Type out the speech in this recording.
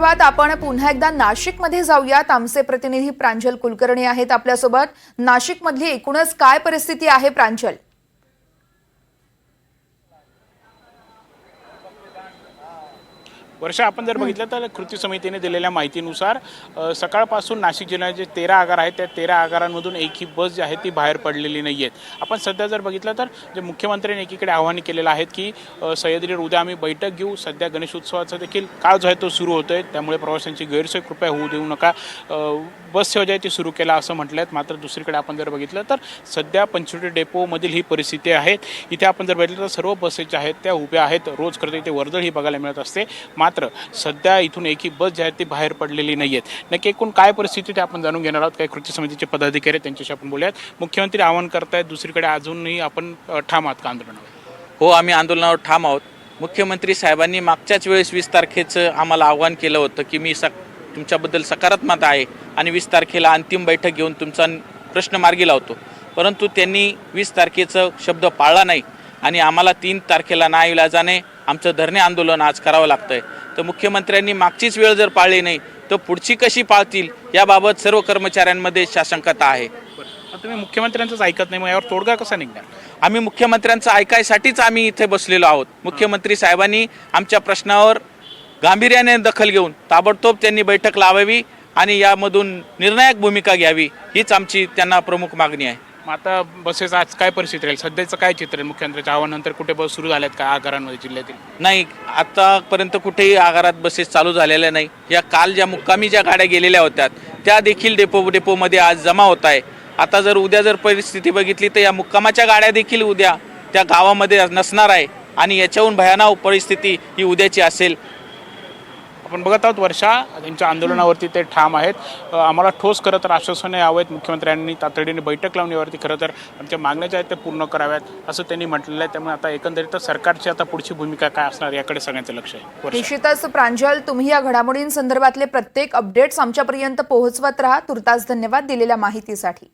आपण पुन्हा एकदा नाशिकमध्ये जाऊयात. आमचे प्रतिनिधी प्रांजल कुलकर्णी आहेत आपल्यासोबत. नाशिकमधली एकूणच काय परिस्थिती आहे प्रांजल? वर्षा आपण जर बघितलं तर कृती समितीने दिलेल्या माहितीनुसार सकाळपासून नाशिक जिल्ह्याचे तेरा आगार आहेत त्या तेरा आगारांमधून एकही बस जी आहे ती बाहेर पडलेली नाही आहेत. आपण सध्या जर बघितलं तर जे मुख्यमंत्र्यांनी एकीकडे आव्हान केलेलं आहे की सह्याद्रीवर उद्या आम्ही बैठक घेऊ. सध्या गणेशोत्सवाचा देखील काळ जो आहे तो सुरू होतो आहे त्यामुळे प्रवाशांची गैरसोय कृपया होऊ देऊ नका. बस सेवा जी आहे ती सुरू केला असं म्हटलं आहे मात्र दुसरीकडे आपण जर बघितलं तर सध्या पंचवटी डेपोमधील ही परिस्थिती आहे. इथे आपण जर बघितलं तर सर्व बसेस ज्या आहेत त्या उभ्या आहेत. रोज करता इथे वर्दळ ही बघायला मिळत असते. मात्र मात्र सध्या इथून एकही बस जी आहे ती बाहेर पडलेली नाही आहेत नक्की एकूण काय परिस्थिती ते आपण जाणून घेणार आहोत. काही कृती समितीचे पदाधिकारी आहेत, त्यांच्याशी आपण बोलूयात. मुख्यमंत्री आवाहन करतायत दुसरीकडे अजूनही आपण ठाम आहात का आंदोलनावर? हो आम्ही आंदोलनावर ठाम आहोत. मुख्यमंत्री साहेबांनी मागच्याच वेळेस वीस तारखेचं आम्हाला आव्हान केलं होतं की मी सक तुमच्याबद्दल सकारात्मक आहे आणि वीस तारखेला अंतिम बैठक घेऊन तुमचा प्रश्न मार्गी लावतो. परंतु त्यांनी वीस तारखेचं शब्द पाळला नाही. आणि आम्हाला तीन तारखेला नाईलाजाने आमचं धरणे आंदोलन आज करावं लागतं आहे तर मुख्यमंत्र्यांनी मागचीच वेळ जर पाळली नाही तर पुढची कशी पाळतील याबाबत सर्व कर्मचाऱ्यांमध्ये शासंकता आहे. तुम्ही मुख्यमंत्र्यांचंच ऐकत नाही मग यावर तोडगा कसा निघणार? आम्ही मुख्यमंत्र्यांचं ऐकायसाठीच आम्ही इथे बसलेलो आहोत. मुख्यमंत्री साहेबांनी आमच्या प्रश्नावर गांभीर्याने दखल घेऊन ताबडतोब त्यांनी बैठक लावावी आणि यामधून निर्णायक भूमिका घ्यावी हीच आमची त्यांना प्रमुख मागणी आहे. मग आता बसेस आज काय परिस्थिती राहील? सध्याचं काय चित्र आहे मुख्यमंत्र्यांच्या आव्हानानंतर? कुठे बस सुरू झाल्यात का आगारांमध्ये जिल्ह्यातील? नाही आतापर्यंत कुठेही आगारात बसेस चालू झालेल्या नाही. या काल ज्या मुक्कामी ज्या गाड्या गेलेल्या होत्या त्या देखील डेपो डेपोमध्ये आज जमा होत आहे. आता जर उद्या जर परिस्थिती बघितली तर या मुक्कामाच्या गाड्या देखील उद्या त्या गावामध्ये नसणार आहे. आणि याच्याहून भयानक परिस्थिती ही उद्याची असेल. आपण बघत आहोत वर्षा त्यांच्या आंदोलनावरती ते ठाम आहेत. आम्हाला ठोस खरं तर आश्वासने यावेत. मुख्यमंत्र्यांनी तातडीने बैठक लावून यावरती खरं तर आमच्या मागण्या ज्या आहेत ते पूर्ण कराव्यात असं त्यांनी म्हटलेलं आहे. त्यामुळे आता एकंदरीत सरकारची आता पुढची भूमिका काय असणार याकडे सगळ्यांचं लक्ष आहे. निश्चितच प्रांजल तुम्ही या घडामोडींसंदर्भातले प्रत्येक अपडेट्स आमच्यापर्यंत पोहोचवत राहा. तुर्तास धन्यवाद दिलेल्या माहितीसाठी.